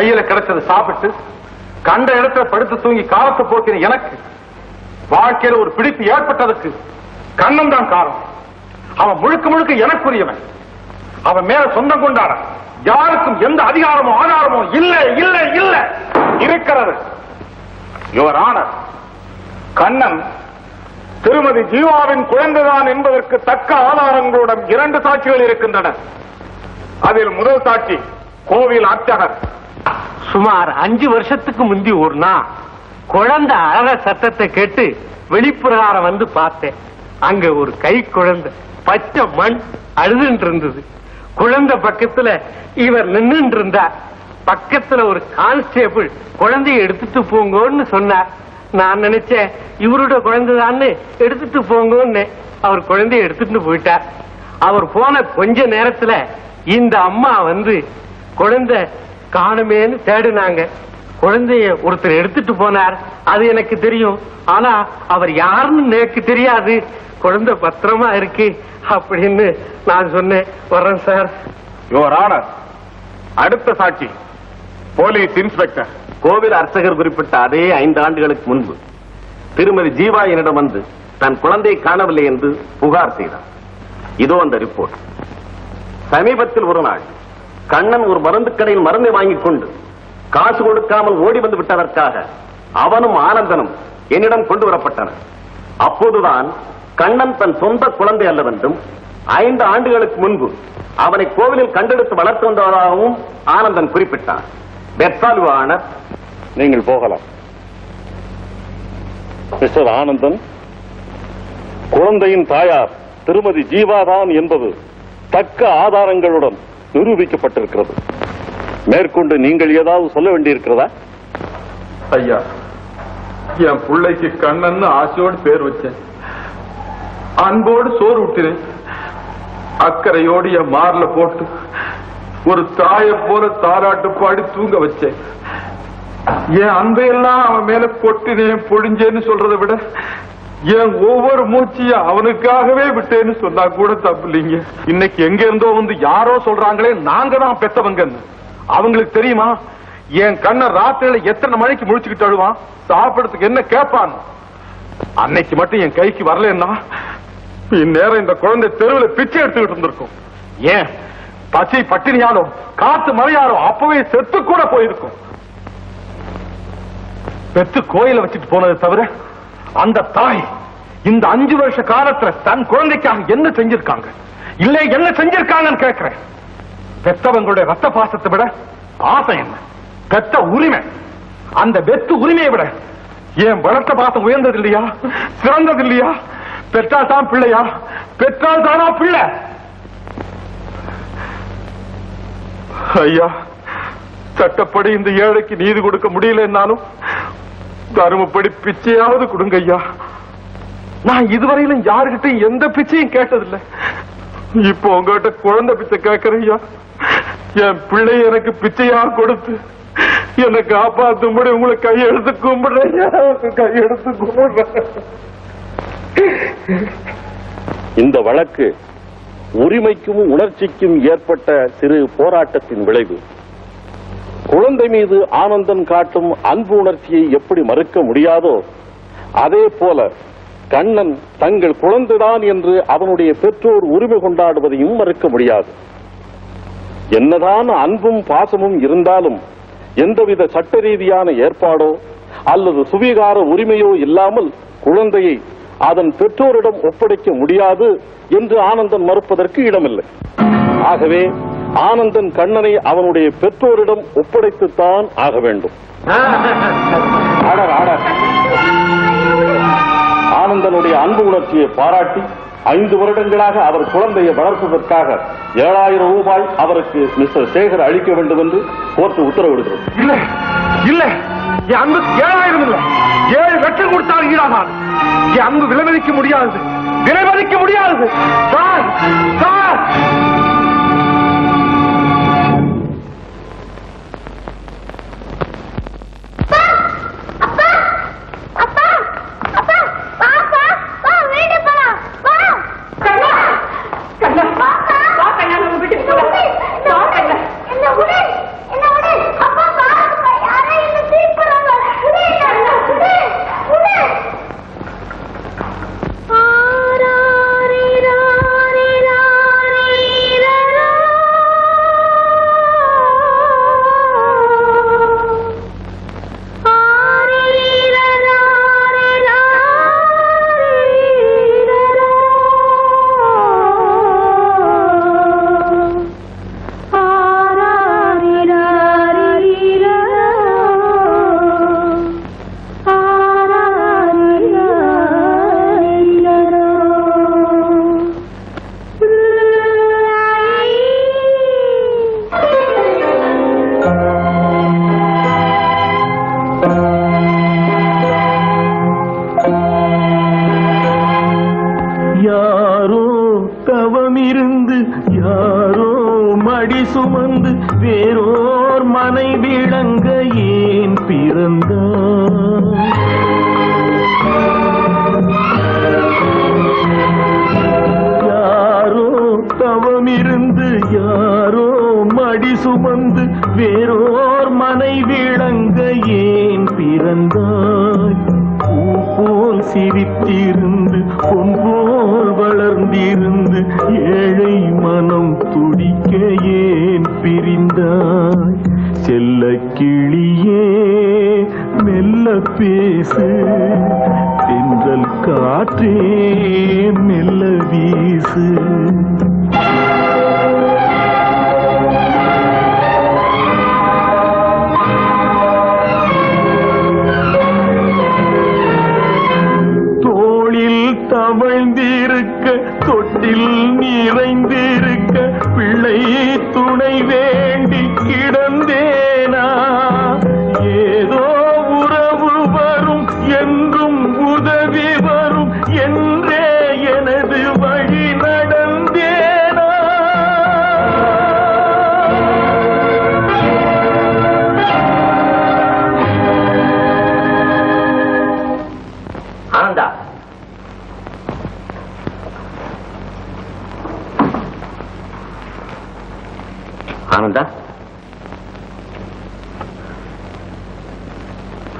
கையில கிடைச்சது சாப்பிட்டு கண்ட இடத்துல படுத்து தூங்கி காலத்தை போக்கின எனக்கு வாழ்க்கையில ஒரு பிடிப்பு ஏற்பட்டதற்கு கண்ணன் தான் காரணம். அவன் முழுக்க முழுக்க எனக்குரியவன். அவன் மேல சொந்தம் கொண்டாட யாருக்கும் எந்த அதிகாரமோ ஆதாரமோ இல்ல இல்ல இல்ல. இருக்கிறது. யுவர் ஆனர் கண்ணன் திருமதி ஜீவாவின் குழந்தைதான் என்பதற்கு தக்க ஆதாரங்களுடன் இரண்டு சாட்சிகள் இருக்கின்றன. அதில் முதல் சாட்சி கோவில் அர்ச்சகர். சுமார் அஞ்சு வருஷத்துக்கு முந்தி ஒரு நாள் குழந்தை அழக சத்தத்தை கேட்டு வெளிப்பிரகாரம் வந்து பார்த்தேன். அங்க ஒரு கை குழந்தை பச்சை மண் அழுதுன்ட்டு இருந்தது. குழந்தை பக்கத்துல இவர் நின்னுட்டு இருந்தார். பக்கத்துல ஒரு கான்ஸ்டேபிள் குழந்தைய எடுத்துட்டு போங்கன்னு சொன்னார். நான் நினைச்சேன் இவரோட குழந்தைதான்னு எடுத்துட்டு போங்கன்னு அவர் குழந்தைய எடுத்துட்டு போயிட்டார். அவர் போன கொஞ்ச நேரத்துல இந்த அம்மா வந்து குழந்தை காணுமேன்னு தேடினாங்க. குழந்தைய ஒருத்தர் எடுத்துட்டு போனார். அது எனக்கு தெரியும். ஆனா அவர் யாருன்னு எனக்கு தெரியாது. குழந்தை பத்திரமா இருக்கு அப்படின்னு நான் சொன்னேன். வர்றேன் சார். யுவர் ஆனர் அடுத்த சாட்சி. போலீஸ் இன்ஸ்பெக்டர் கோவில் அர்ச்சகர் குறிப்பிட்ட அதே ஐந்து ஆண்டுகளுக்கு முன்பு திருமதி ஜீவா என்னிடம் வந்து தன் குழந்தையை காணவில்லை என்று புகார் செய்தார். இதோ அந்த ரிப்போர்ட். சமீபத்தில் ஒரு நாள் கண்ணன் ஒரு மருந்து கடையில் மருந்தை வாங்கிக் கொண்டு காசு கொடுக்காமல் ஓடி வந்து விட்டதற்காக அவனும் ஆனந்தனும் என்னிடம் கொண்டு வரப்பட்டனர். அப்போதுதான் கண்ணன் தன் சொந்த குழந்தை அல்லவென்றும் ஐந்து ஆண்டுகளுக்கு முன்பு அவனை கோவிலில் கண்டெடுத்து வளர்த்து வந்தவராகவும் ஆனந்தன் குறிப்பிட்டான். பெத்தாலு ஆனர் நீங்கள் போகலாம். மிஸ்டர் ஆனந்தன் குழந்தையின் தாயார் திருமதி ஜீவாதான் என்பது தக்க ஆதாரங்களுடன் நிரூபிக்கப்பட்டிருக்கிறது. மேற்கொண்டு நீங்கள் ஏதாவது சொல்ல வேண்டியிருக்கிறதா? ஐயா என் பிள்ளைக்கு கண்ணன்னு ஆசையோடு பேர் வச்சேன். அன்போடு சோறு ஊட்டினேன். அக்கறையோடு என் மார்ல போட்டு ஒரு தாயை போல தாராட்டு பாடி தூங்க வச்சேன். என் அன்பையெல்லாம் அவன் மேல கொட்டினேன் பொழிஞ்சேன்னு சொல்றதை விட என் ஒவ்வொரு மூச்சையும் அவனுக்காகவே விட்டேன்னு சொன்னா கூட தப்பு இல்லைங்க. இன்னைக்கு எங்க இருந்தோ வந்து யாரோ சொல்றாங்களே நாங்க தான் பெத்தவங்கன்னு. அவங்களுக்கு தெரியுமா? என் கண்ணை ராத்திரியில எத்தனை மணிக்கு முடிச்சுக்கிட்டு அழுவான்? சாப்பிடறதுக்கு என்ன கேட்பான் அன்னைக்கு மட்டும் என் கைக்கு வரலன்னா இந்நேரம் இந்த குழந்தை தெருவில் பிச்சை எடுத்துக்கிட்டு இருந்திருக்கும். ஏன்? பச்சை பட்டினியாலும் காத்து மழையாலோ அப்பவே செத்து கூட போயிருக்கும். பெத்து கோயில வச்சுட்டு போனதை தவிர அந்த தாய் இந்த அஞ்சு வருஷ காலத்துல தன் குழந்தைக்காக என்ன செஞ்சிருக்காங்க? இல்ல என்ன செஞ்சிருக்காங்கன்னு கேட்கிறேன். பெத்தவங்களுடைய ரத்த பாசத்தை விட ஆசை என்ன? பெத்த உரிமை. அந்த வெத்து உரிமையை விட ஏன் வளர்த்த பாசம் உயர்ந்தது இல்லையா? சிறந்தது இல்லையா? பெற்றால் தான் பிள்ளையா? பெற்றால் தானா பிள்ளை? ஐயா சட்டப்படி இந்த ஏழைக்கு நீதி கொடுக்க முடியலன்னாலும் தருமப்படி பிச்சையாவது கொடுங்க ஐயா நான் இதுவரையிலும் யாருக்கிட்டையும் எந்த பிச்சையும் கேட்டதில்லை. இப்போ உங்ககிட்ட குழந்தை பிச்சை கேட்கிறேன் ஐயா என் பிள்ளை எனக்கு பிச்சையா கொடுத்து என்னை காப்பாத்தும்படி உங்களை கையெடுத்து கும்பிடுறேன் கையெடுத்து கும்பிடுறேன். இந்த வழக்கு உரிமைக்கும் உணர்ச்சிக்கும் ஏற்பட்ட சிறு போராட்டத்தின் விளைவு. குழந்தை மீது ஆனந்தன் காட்டும் அன்பு உணர்ச்சியை எப்படி மறுக்க முடியாதோ அதே போல கண்ணன் தங்கள் குழந்தைதான் என்று அவனுடைய பெற்றோர் உரிமை கொண்டாடுவதையும் மறுக்க முடியாது. என்னதான் அன்பும் பாசமும் இருந்தாலும் எந்தவித சட்ட ரீதியான ஏற்பாடோ அல்லது சுவீகார உரிமையோ இல்லாமல் குழந்தையை அதன் பெற்றோரிடம் ஒப்படைக்க முடியாது என்று ஆனந்தன் மறுப்பதற்கு இடமில்லை. ஆகவே ஆனந்தன் கண்ணனை அவனுடைய பெற்றோரிடம் ஒப்படைத்துத்தான் ஆக வேண்டும். ஆர்டர் ஆர்டர் ஆனந்தனுடைய அன்பு உணர்ச்சியை பாராட்டி ஐந்து வருடங்களாக அவர் குழந்தையை வளர்ப்பதற்காக ஏழாயிரம் ரூபாய் அவருக்கு மிஸ்டர் சேகர் அளிக்க வேண்டும் என்று கோர்ட்டு உத்தரவிடுகிறது. இல்லை இல்லை. என் அன்புக்கு ஏழாயிரம் இல்ல. ஏழு லட்சம் கொடுத்தால் ஈடாகாது. என் அன்பு விலைமதிக்க முடியாது. விலைமதிக்க முடியாது. Sir sir. அடி சுமந்து வேறோர் மனை விளங்க ஏன் பிறந்தான் யாரோ தவமிருந்து யாரோ மடி சுமந்து வேறோர் மனை விளங்க ஏன் பிறந்தான் சிரித்திருந்து பொன்போல் வளர்ந்திருந்து ஏழை மனம் துடிக்க ஏன் பிரிந்தாய்? செல்ல கிளியே மெல்ல பேசு. தென்றல் காற்றே மெல்ல வீசு.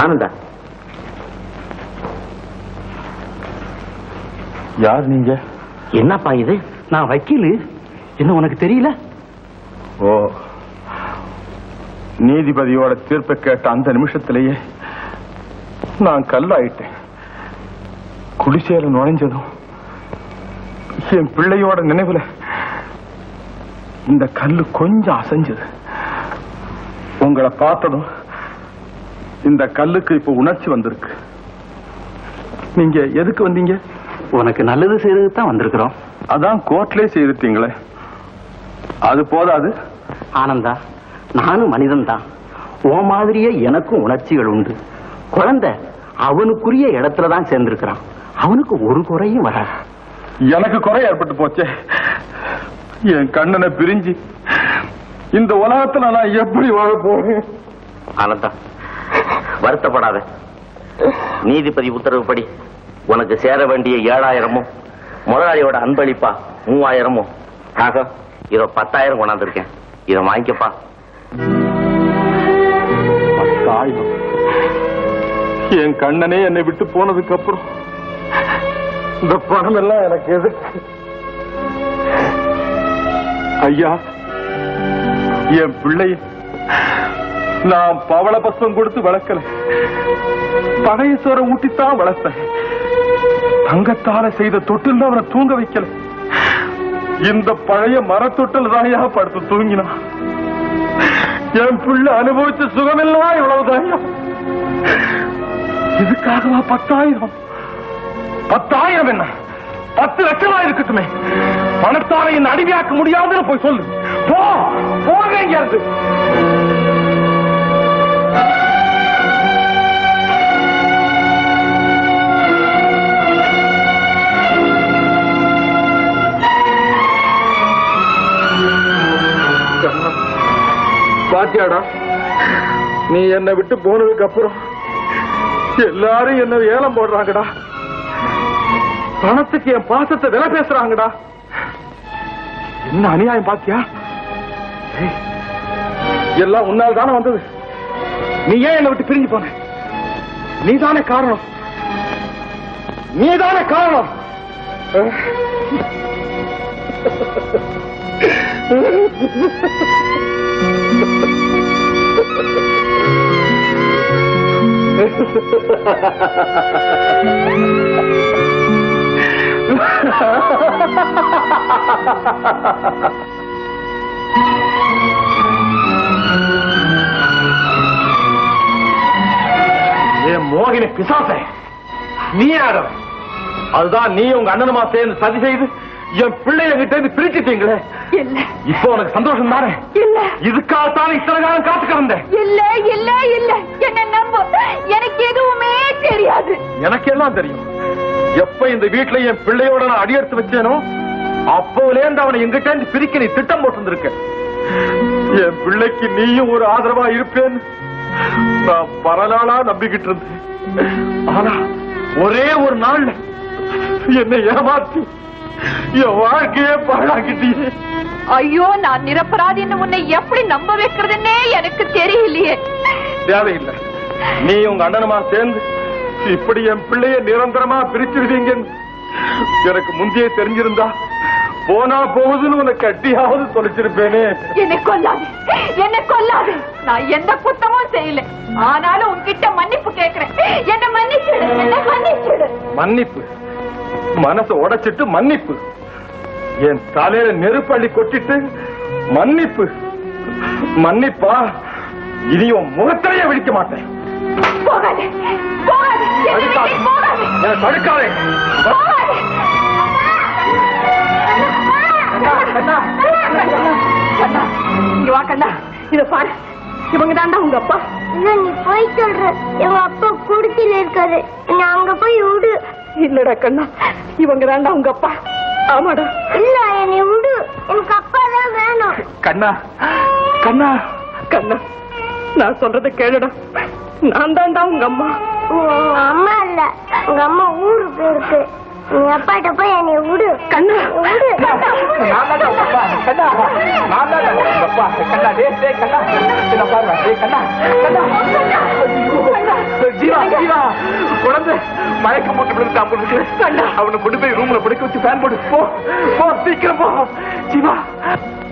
ஆனந்தா. யார் நீங்க? என்னப்பா இது? நான் வக்கீலு. என்ன உனக்கு தெரியல? ஓ நீதிபதியோட தீர்ப்பை கேட்ட அந்த நிமிஷத்திலேயே நான் கல்லாயிட்டேன். குடிசையில நுழைஞ்சதும் என் பிள்ளையோட நினைவுல இந்த கல்லு கொஞ்சம் அசைஞ்சது. உங்களை பார்த்ததும் இந்த கல்லுக்கு இப்ப உணர்ச்சி வந்திருக்கு. நீங்க எதுக்கு வந்தீங்க? உனக்கு நல்லது செய்யறதுக்கு தான் வந்திருக்கிறோம். அதான் கோர்ட்லயே செய்துட்டீங்களே. அது போதாது? ஆனந்தா நானும் மனிதன் தான் ஓ மாதிரியே எனக்கும் உணர்ச்சிகள் உண்டு. குழந்தை அவனுக்குரிய இடத்துல தான் சேர்ந்திருக்கிறான். அவனுக்கு ஒரு குறையும் வராது. எனக்கு குறை ஏற்பட்டு போச்சே. என் கண்ணனை பிரிஞ்சு இந்த உலகத்துல நான் எப்படி வாழ போறேன்? ஆனந்தா வருத்தப்படாத. நீதிபதி உத்தரவுப்படி உனக்கு சேர வேண்டிய ஏழாயிரமும் முதலாளியோட அன்பளிப்பா மூவாயிரமும். ஆக இதோ பத்தாயிரம் கொண்டாந்துருக்கேன். இதை வாங்கிக்கப்பா. பத்தாயிரம்? என் கண்ணனே என்னை விட்டு போனதுக்கு அப்புறம் இந்த பணம் எல்லாம் எனக்கு எதுக்கு? ஐயா என் பிள்ளை நான் பவள பசம் கொடுத்து வளர்க்கல. பழைய சோரை ஊட்டித்தான் வளர்த்தேன். தங்கத்தால செய்த தொட்டில் அவனை தூங்க வைக்கல. இந்த பழைய மரத்தொட்டில் தாயா படுத்து தூங்கினான் என் புள்ள அனுபவிச்ச சுகமெல்லாம் இவ்வளவுதான் இதுக்காகவா பத்தாயிரம்? பத்தாயிரம் என்ன? பத்து லட்சமா இருக்கட்டுமே. பணத்தால என்ன அடிமையாக்க முடியாதுன்னு போய் சொல்லு. போ போங்க எங்கேயாவது பாத்தியாடா நீ என்னை விட்டு போனதுக்கு அப்புறம் எல்லாரும் என்ன ஏலம் போடுறாங்கடா. பணத்துக்கு என் பாசத்தை விலை பேசுறாங்கடா. என்ன அநியாயம் பாத்தியா? எல்லாம் உன்னால் தானே வந்தது. நீ ஏன் என்னை விட்டு பிரிஞ்சு போன நீதானே காரணம் நீதானே காரணம் அஹ். ஏன் மோகினி பிசாசே. நீ யாரு அதுதான் நீ உங்க அண்ணனுமா சேர்ந்து சதி செய்து என் பிள்ளைய கிட்ட இருந்து பிரிச்சுட்டீங்களே. இப்போ உனக்கு சந்தோஷம் தானே? இல்ல. இதுக்காகத்தான் இத்தனை காலம் காத்துக்க வந்தேன் இல்ல இல்ல இல்ல. என்ன நம்பு. எனக்கு எதுவுமே தெரியாது. எனக்கு எல்லாம் தெரியும். எப்ப இந்த வீட்டுல என் பிள்ளையோட நான் அடியெடுத்து வச்சேனோ அப்போலேருந்து அவனை எங்கிட்ட இருந்து பிரிக்க நீ திட்டம் போட்டு என் பிள்ளைக்கு நீயும் ஒரு ஆதரவா இருப்பேன்னு நான் பல நாளா நம்பிக்கிட்டு இருந்தேன். ஆனா ஒரே ஒரு நாள்ல என்னை ஏமாத்தி என் வாழ்க்கையே பாழாக்கிட்டீங்க. ஐயோ நான் நிரப்பராதின்னு உன்னை எப்படி நம்ப வைக்கிறதுன்னே எனக்கு தெரியலையே. தேவையில்லை. நீ உங்க அண்ணனுமா சேர்ந்து இப்படி என் பிள்ளைய நிரந்தரமா பிரிச்சிருவீங்கன்னு எனக்கு முந்தைய தெரிஞ்சிருந்தா போனா போகுதுன்னு உனக்கு கட்டியாவது தொலைச்சிருப்பேனே. என்னை கொல்லாது என்னை கொல்லாது. நான் எந்த குத்தமும் செய்யல. ஆனாலும் உன்கிட்ட மன்னிப்பு கேக்குறேன் என்ன மன்னிச்சிடு என்ன மன்னிச்சிடு. மன்னிப்பு. மனசை உடைச்சிட்டு மன்னிப்பு. என் தலையில நெருப்பள்ளி கொட்டிட்டு மன்னிப்பு. மன்னிப்பா. இனி உன் முகத்திலேயே விழிக்க மாட்டேன். போகாது போகாது. என்னை தடுக்காதே. போகாது. கண்ணா, இங்க வா கண்ணா. இத பாரு. இவங்க தாண்டா உங்க அப்பா. இல்ல நீ போய் சொல்ற. எங்க அப்பா குடிச்சில இருக்காரு. நீ அங்க போய் விடு இல்லடா கண்ணா. இவங்க தாண்டா உங்க அப்பா. ஆமாடா. இல்ல என்னை விடு எனக்கு அப்பா தான் வேணும். கண்ணா. கண்ணா. கண்ணா நான் சொல்றத கேளுடா. நான் தாண்டா உங்க அம்மா. உங்க அம்மா இல்ல. உங்க அம்மா ஊருக்கு இருக்கு. நீ அப்பாட்ட போய் என்னை விடு. கண்ணா. விடு. ஜீவா. ஜீவா. குழந்தை. மயக்கம் போட்டு விழுந்து அவனை கொண்டு போய் ரூம்ல படுக்க வச்சு ஃபேன் போட்டு போ. போ. சீக்கிரம் போ. ஜீவா.